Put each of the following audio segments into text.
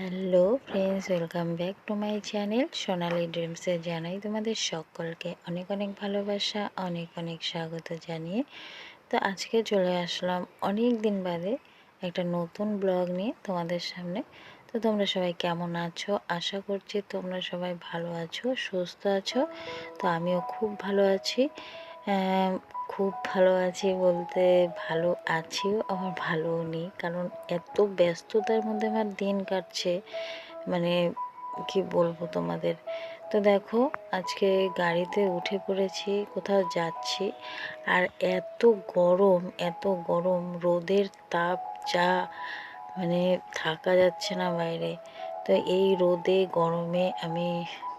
Hello friends, welcome back to my channel Sonali ড্রিমসে জানাই তোমাদের সকলকে অনেক অনেক ভালোবাসা, অনেক অনেক স্বাগত জানিয়ে। তো আজকে চলে আসলাম অনেক দিন বাদে একটা নতুন ব্লগ নিয়ে তোমাদের সামনে। তো তোমরা সবাই কেমন আছো? আশা করছি তোমরা সবাই ভালো আছো, সুস্থ আছো। তো আমিও খুব ভালো আছি। খুব ভালো আছি বলতে ভালো আছিও আমার ভালোও নেই। কারণ এত ব্যস্ততার মধ্যে আমার দিন কাটছে মানে কি বলব তোমাদের? তো দেখো, আজকে গাড়িতে উঠে পড়েছি, কোথাও যাচ্ছি, আর এত গরম এত গরম, রোদের তাপ যা মানে থাকা যাচ্ছে না বাইরে। তো এই রোদে, গরমে আমি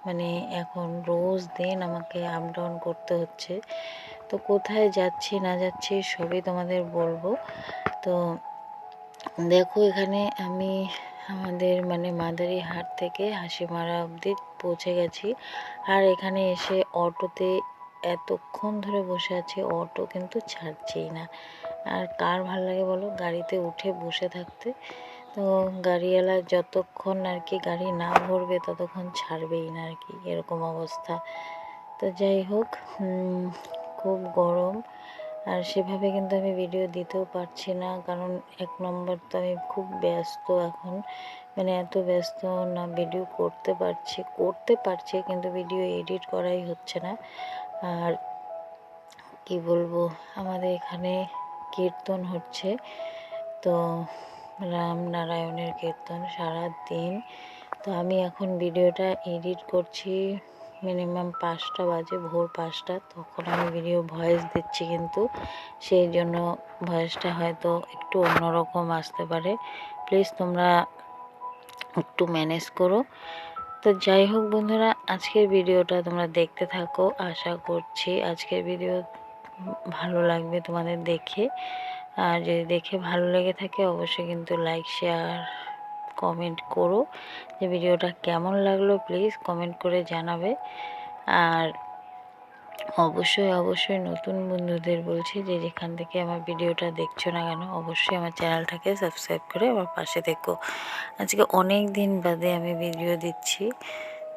মানে এখন রোজ দিন আমাকে আপ ডাউন করতে হচ্ছে। তো কোথায় যাচ্ছি, না যাচ্ছি সবই তোমাদের বলব। তো দেখো এখানে আমি আমাদের মানে মাদারি হাট থেকে হাসিমারা অবধি পৌঁছে গেছি। আর এখানে এসে অটোতে এতক্ষণ ধরে বসে আছি, অটো কিন্তু ছাড়ছেই না। আর কার ভালো লাগে বলো? গাড়িতে উঠে বসে থাকতে। তো গাড়িওয়ালা যতক্ষণ আর কি গাড়ি না ভরবে ততক্ষণ ছাড়বেই না আর কি, এরকম অবস্থা। তো যাই হোক খুব গরম। আর সেভাবে কিন্তু আমি ভিডিও দিতেও পারছি না, কারণ এক নম্বর তো আমি খুব ব্যস্ত এখন। মানে এত ব্যস্ত না ভিডিও করতে পারছি করতে পারছি, কিন্তু ভিডিও এডিট করাই হচ্ছে না। আর কি বলব, আমাদের এখানে কীর্তন হচ্ছে। তো রাম নারায়ণের কীর্তন সারা দিন তো আমি এখন ভিডিওটা এডিট করছি, মিনিমাম পাঁচটা বাজে, ভোর পাঁচটা। তখন আমি ভিডিও ভয়েস দিচ্ছি কিন্তু, সেই জন্য ভয়েসটা হয়তো একটু অন্যরকম আসতে পারে। প্লিজ তোমরা একটু ম্যানেজ করো। তো যাই হোক বন্ধুরা, আজকের ভিডিওটা তোমরা দেখতে থাকো। আশা করছি আজকের ভিডিও ভালো লাগবে তোমাদের দেখে। আর যদি দেখে ভালো লেগে থাকে, অবশ্যই কিন্তু লাইক শেয়ার কমেন্ট করো যে ভিডিওটা কেমন লাগল। প্লিজ কমেন্ট করে জানাবে। আর অবশ্যই অবশ্যই নতুন বন্ধুদের বলছি যে যেখান থেকে আমার ভিডিওটা দেখছ না কেন, অবশ্যই আমার চ্যানেলটাকে সাবস্ক্রাইব করে আমার পাশে থেকো। আজকে অনেক দিন বাদে আমি ভিডিও দিচ্ছি।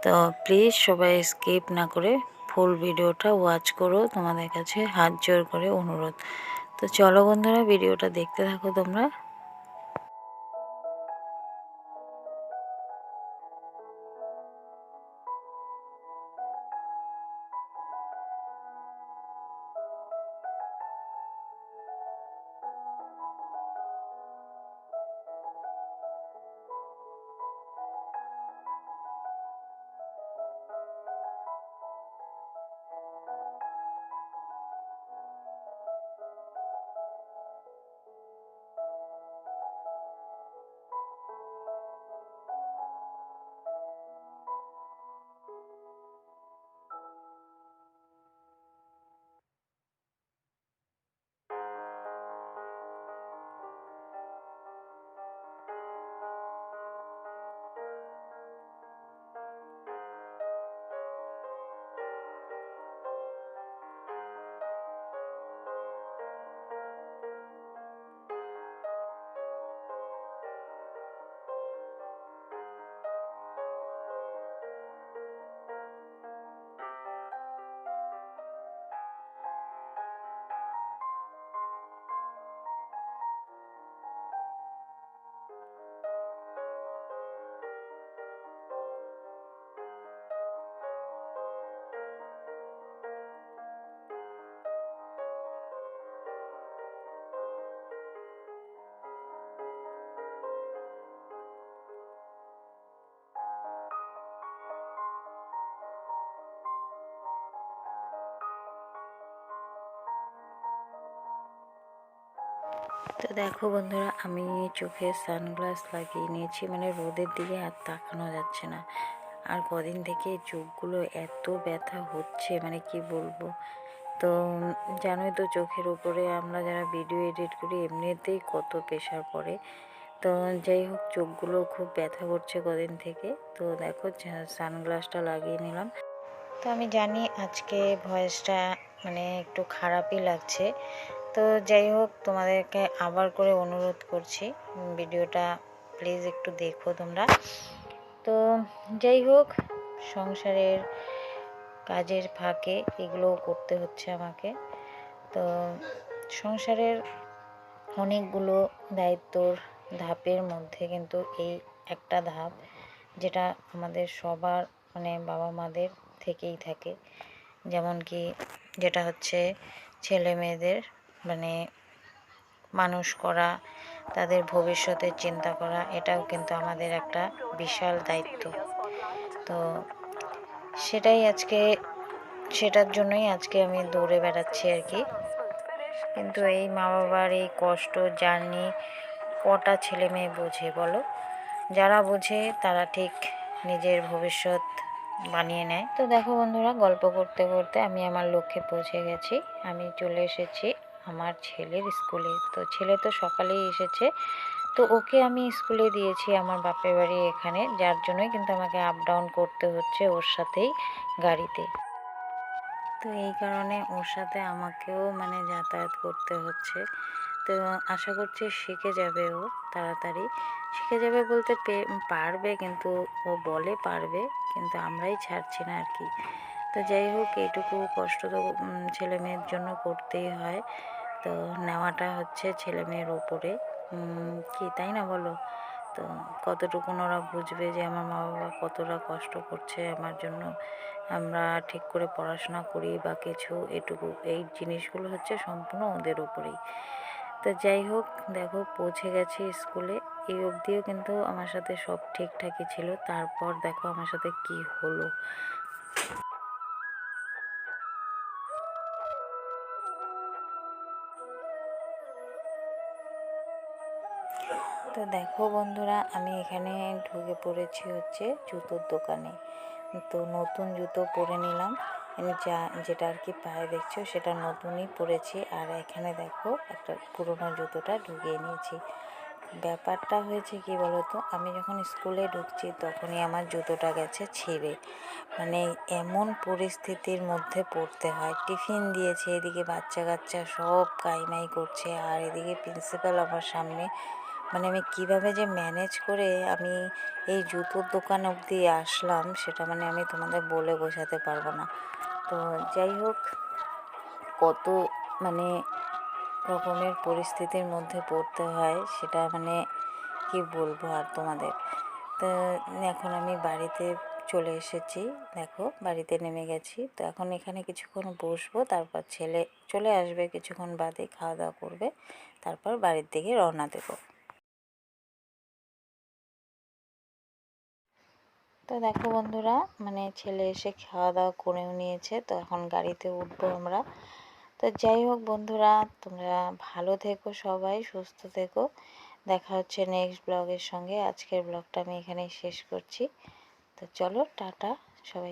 তো প্লিজ সবাই স্কিপ না করে ফুল ভিডিওটা ওয়াচ করো। তোমাদের কাছে হাত জোর করে অনুরোধ। তো চলো বন্ধুরা ভিডিওটা দেখতে থাকো তোমরা। তো দেখো বন্ধুরা, আমি চোখে সানগ্লাস লাগিয়ে নিয়েছি মানে রোদের দিকে আর তাকানো যাচ্ছে না। আর কদিন থেকে চোখগুলো এত ব্যথা হচ্ছে মানে কি বলব? তো জানোই তো চোখের উপরে আমরা যারা ভিডিও এডিট করি, এমনিতেই কত প্রেশার পড়ে। তো যাই হোক, চোখগুলো খুব ব্যথা করছে কদিন থেকে। তো দেখো সানগ্লাসটা লাগিয়ে নিলাম। তো আমি জানি আজকে ভয়েসটা মানে একটু খারাপই লাগছে। তো যাই হোক, তোমাদেরকে আবার করে অনুরোধ করছি ভিডিওটা প্লিজ একটু দেখো তোমরা। তো যাই হোক, সংসারের কাজের ফাঁকে এগুলোও করতে হচ্ছে আমাকে। তো সংসারের অনেকগুলো দায়িত্বর ধাপের মধ্যে কিন্তু এই একটা ধাপ, যেটা আমাদের সবার মানে বাবা মাদের থেকেই থাকে। যেমন কি যেটা হচ্ছে ছেলে মেয়েদের মানে মানুষ করা, তাদের ভবিষ্যতের চিন্তা করা, এটাও কিন্তু আমাদের একটা বিশাল দায়িত্ব। তো সেটাই আজকে, সেটার জন্যই আজকে আমি দৌড়ে বেড়াচ্ছি আর কি। কিন্তু এই মা বাবার এই কষ্ট, জার্নি কটা ছেলে মেয়ে বোঝে বলো? যারা বোঝে তারা ঠিক নিজের ভবিষ্যৎ বানিয়ে নেয়। তো দেখো বন্ধুরা, গল্প করতে করতে আমি আমার লক্ষ্যে পৌঁছে গেছি। আমি চলে এসেছি আমার ছেলের স্কুলে। তো ছেলে তো সকালেই এসেছে। তো ওকে আমি স্কুলে দিয়েছি আমার বাপের বাড়ি এখানে, যার জন্যই কিন্তু আমাকে আপ ডাউন করতে হচ্ছে ওর সাথেই গাড়িতে। তো এই কারণে ওর সাথে আমাকেও মানে যাতায়াত করতে হচ্ছে। তো আশা করছি শিখে যাবে ও তাড়াতাড়ি। শিখে যাবে বলতে পারবে কিন্তু ও বলে পারবে, কিন্তু আমরাই ছাড়ছি না আর কি। তো যাই হোক এইটুকু কষ্ট তো ছেলে মেয়ের জন্য করতেই হয়। তো নেওয়াটা হচ্ছে ছেলে মেয়ের ওপরে। কি তাই না বলো? তো কতটুকু ওরা বুঝবে যে আমার মা বাবা কতটা কষ্ট করছে আমার জন্য, আমরা ঠিক করে পড়াশোনা করি বা কিছু, এটুকু, এই জিনিসগুলো হচ্ছে সম্পূর্ণ ওদের উপরেই তো যাই হোক, দেখো পৌঁছে গেছি স্কুলে। এই অবধিও কিন্তু আমার সাথে সব ঠিকঠাকই ছিল। তারপর দেখো আমার সাথে কি হলো। তো দেখো বন্ধুরা, আমি এখানে ঢুকে পড়েছি হচ্ছে জুতোর দোকানে। তো নতুন জুতো পরে নিলাম। যা, যেটা আর কি পায়ে দেখছ সেটা নতুনই পরেছি আর এখানে দেখো একটা পুরোনো জুতোটা ঢুকিয়ে নিয়েছি। ব্যাপারটা হয়েছে কি বলতো, আমি যখন স্কুলে ঢুকছি তখনই আমার জুতোটা গেছে ছিঁড়ে। মানে এমন পরিস্থিতির মধ্যে পড়তে হয়। টিফিন দিয়েছে, এদিকে বাচ্চা কাচ্চা সব কাইমাই করছে, আর এদিকে প্রিন্সিপাল আমার সামনে মানে আমি কীভাবে যে ম্যানেজ করে আমি এই জুতোর দোকান অবধি আসলাম, সেটা মানে আমি তোমাদের বলে বোঝাতে পারব না। তো যাই হোক, কত মানে রকমের পরিস্থিতির মধ্যে পড়তে হয়, সেটা মানে কি বলব আর তোমাদের? তো এখন আমি বাড়িতে চলে এসেছি, দেখো বাড়িতে নেমে গেছি। তো এখন এখানে কিছুক্ষণ বসবো, তারপর ছেলে চলে আসবে, কিছুক্ষণ বাদে খাওয়া দাওয়া করবে, তারপর বাড়ির দিকে রওনা দেবো। তো দেখো বন্ধুরা মানে ছেলে এসে খাওয়া দাওয়া করেও নিয়েছে, তো এখন গাড়িতে উঠবো আমরা। তো যাই হোক বন্ধুরা, তোমরা ভালো থেকো সবাই, সুস্থ থেকো। দেখা হচ্ছে নেক্সট ব্লগের সঙ্গে। আজকের ব্লগটা আমি এখানেই শেষ করছি। তো চলো, টাটা, সবাই।